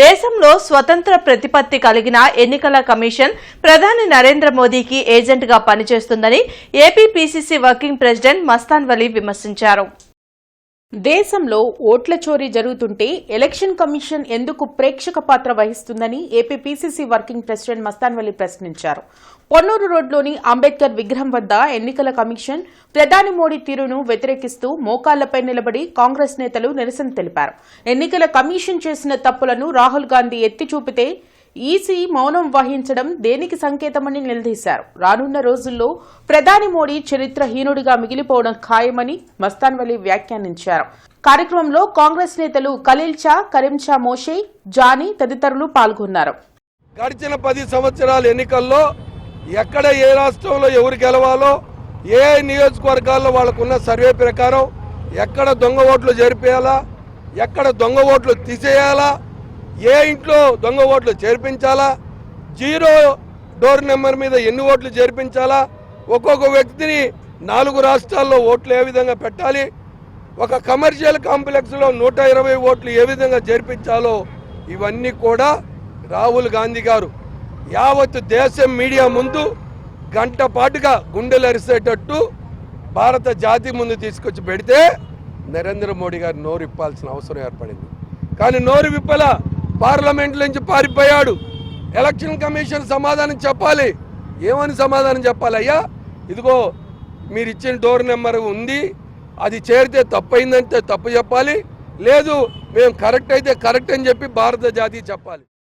దేశంలో స్వతంత్ర ప్రతిపత్తి కలిగిన ఎన్నికల కమిషన్ ప్రధాని నరేంద్ర మోదీకి ఏజెంట్గా పనిచేస్తుందని AP PCC working president Mastan Vali విమర్శించారు. దేశంలో ఓట్ల చోరీ జరుగుతుంటే ఎలక్షన్ కమిషన్ ఎందుకు ప్రేక్షక పాత్ర వహిస్తుందని AP PCC working president Mastan Vali ప్రశ్నించారు. పొన్నూరు రోడ్లోని అంబేద్కర్ విగ్రహం వద్ద ఎన్నికల కమిషన్ ప్రధాని మోడీ తీరును వ్యతిరేకిస్తూ మోకాళ్ళపై నిలబడి కాంగ్రెస్ నేతలు నిరసన తెలిపారు. ఎన్నికల కమిషన్ చేసిన తప్పులను రాహుల్ గాంధీ ఎత్తి చూపితే ఈసీ మౌనం వహించడం దేనికి సంకేతమని నిలదీశారు. రానున్న రోజుల్లో ప్రధాని మోడీ చరిత్రహీనుడిగా మిగిలిపోవడం ఖాయమని మస్తాన్వలి వ్యాఖ్యానించారు. కార్యక్రమంలో కాంగ్రెస్ నేతలు ఖలీల్ షా కరీం షా మోషే జానీ తదితరులు పాల్గొన్నారు. గడిచిన పది సంవత్సరాల ఎన్నికల్లో ఎక్కడ ఏ రాష్ట్రంలో ఎవరు గెలవాలో ఏ నియోజకవర్గాల్లో వాళ్ళకున్న సర్వే ప్రకారం ఎక్కడ దొంగ ఓట్లు జరిపేయాలా ఎక్కడ దొంగ ఓట్లు తీసేయాలా ఏ ఇంట్లో దొంగ ఓట్లు చేర్పించాలా? జీరో డోర్ నెంబర్ మీద ఎన్ని ఓట్లు చేర్పించాలా? ఒక్కొక్క వ్యక్తిని నాలుగు రాష్ట్రాల్లో ఓట్లు ఏ విధంగా పెట్టాలి? ఒక కమర్షియల్ కాంప్లెక్స్లో నూట ఇరవై ఓట్లు ఏ విధంగా చేర్పించాలో ఇవన్నీ కూడా రాహుల్ గాంధీ గారు. యావత్ దేశం మీడియా ముందు గంట పాటుగా గుండెలు అరిసేటట్టు భారత జాతి ముందు తీసుకొచ్చి పెడితే నరేంద్ర మోడీ గారు నోరు ఇప్పాల్సిన అవసరం ఏర్పడింది. కానీ నోరు విప్పల పార్లమెంట్ నుంచి పారిపోయాడు. ఎలక్షన్ కమిషన్ సమాధానం చెప్పాలి. ఏమని సమాధానం చెప్పాలి అయ్యా? ఇదిగో మీరు ఇచ్చిన డోర్ నెంబర్ ఉంది. అది చేరితే తప్పైందంటే తప్పు చెప్పాలి. లేదు మేము కరెక్ట్ అయితే కరెక్ట్ అని చెప్పి భారత జాతి చెప్పాలి.